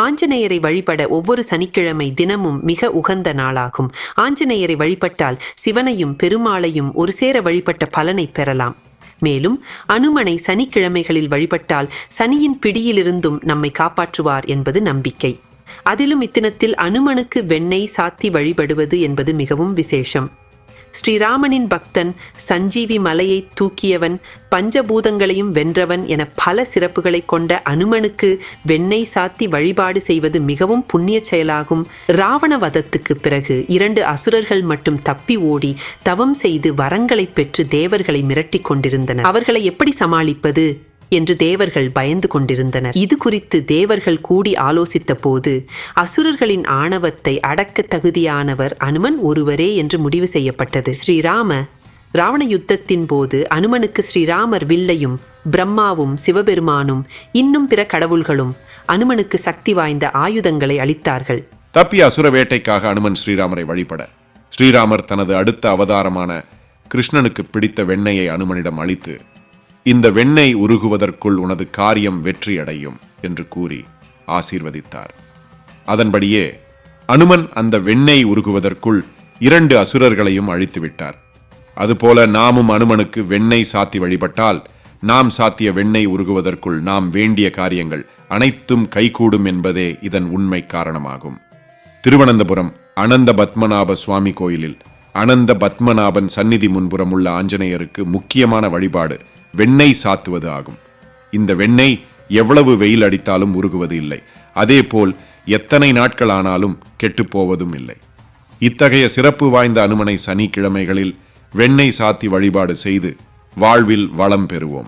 ஆஞ்சநேயரை வழிபட ஒவ்வொரு சனிக்கிழமை தினமும் மிக உகந்த நாளாகும். ஆஞ்சநேயரை வழிபட்டால் சிவனையும் பெருமாளையும் ஒரு சேர வழிபட்ட பலனை பெறலாம். மேலும் அனுமனை சனிக்கிழமைகளில் வழிபட்டால் சனியின் பிடியிலிருந்தும் நம்மை காப்பாற்றுவார் என்பது நம்பிக்கை. அதிலும் இத்தினத்தில் அனுமனுக்கு வெண்ணெய் சாத்தி வழிபடுவது என்பது மிகவும் விசேஷம். ஸ்ரீராமனின் பக்தன் சஞ்சீவி மலையை தூக்கியவன் பஞ்சபூதங்களையும் வென்றவன் என பல சிறப்புகளை கொண்ட அனுமனுக்கு வெண்ணெய் சாத்தி வழிபாடு செய்வது மிகவும் புண்ணிய செயலாகும். ராவண வதத்துக்கு பிறகு இரண்டு அசுரர்கள் மட்டும் தப்பி ஓடி தவம் செய்து வரங்களை பெற்று தேவர்களை மிரட்டிக் கொண்டிருந்தனர். அவர்களை எப்படி சமாளிப்பது? என்று தேவர்கள் பயந்து கொண்டிருந்தனர். இது குறித்து தேவர்கள் கூடி ஆலோசித்த போது அசுரர்களின் ஆணவத்தை அடக்க தகுதியானவர் அனுமன் ஒருவரே என்று முடிவு செய்யப்பட்டது. ஸ்ரீராம ராவண யுத்தத்தின் போது அனுமனுக்கு ஸ்ரீராமர் வில்லையும் பிரம்மாவும் சிவபெருமானும் இன்னும் பிற கடவுள்களும் அனுமனுக்கு சக்தி வாய்ந்த ஆயுதங்களை அளித்தார்கள். தப்பிய அசுர வேட்டைக்காக அனுமன் ஸ்ரீராமரை வழிபட ஸ்ரீராமர் தனது அடுத்த அவதாரமான கிருஷ்ணனுக்கு பிடித்த வெண்ணையை அனுமனிடம் அளித்து இந்த வெண்ணெய் உருகுவதற்குள் உனது காரியம் வெற்றியடையும் என்று கூறி ஆசீர்வதித்தார். அதன்படியே அனுமன் அந்த வெண்ணெய் உருகுவதற்குள் இரண்டு அசுரர்களையும் அழித்து விட்டார் அதுபோல நாமும் அனுமனுக்கு வெண்ணெய் சாத்தி வழிபட்டால் நாம் சாத்திய வெண்ணெய் உருகுவதற்குள் நாம் வேண்டிய காரியங்கள் அனைத்தும் கைகூடும் என்பதே இதன் உண்மை காரணமாகும். திருவனந்தபுரம் அனந்த பத்மநாப சுவாமி கோயிலில் அனந்த பத்மநாபன் சந்நிதி முன்புறம் உள்ள ஆஞ்சநேயருக்கு முக்கியமான வழிபாடு வெண்ணெய் சாத்துவது ஆகும். இந்த வெண்ணெய் எவ்வளவு வெயில் அடித்தாலும் உருகுவது இல்லை. அதேபோல் எத்தனை நாட்கள் ஆனாலும் கெட்டுப்போவதும் இல்லை. இத்தகைய சிறப்பு வாய்ந்த அனுமனை சனிக்கிழமைகளில் வெண்ணெய் சாத்தி வழிபாடு செய்து வாழ்வில் வளம் பெறுவோம்.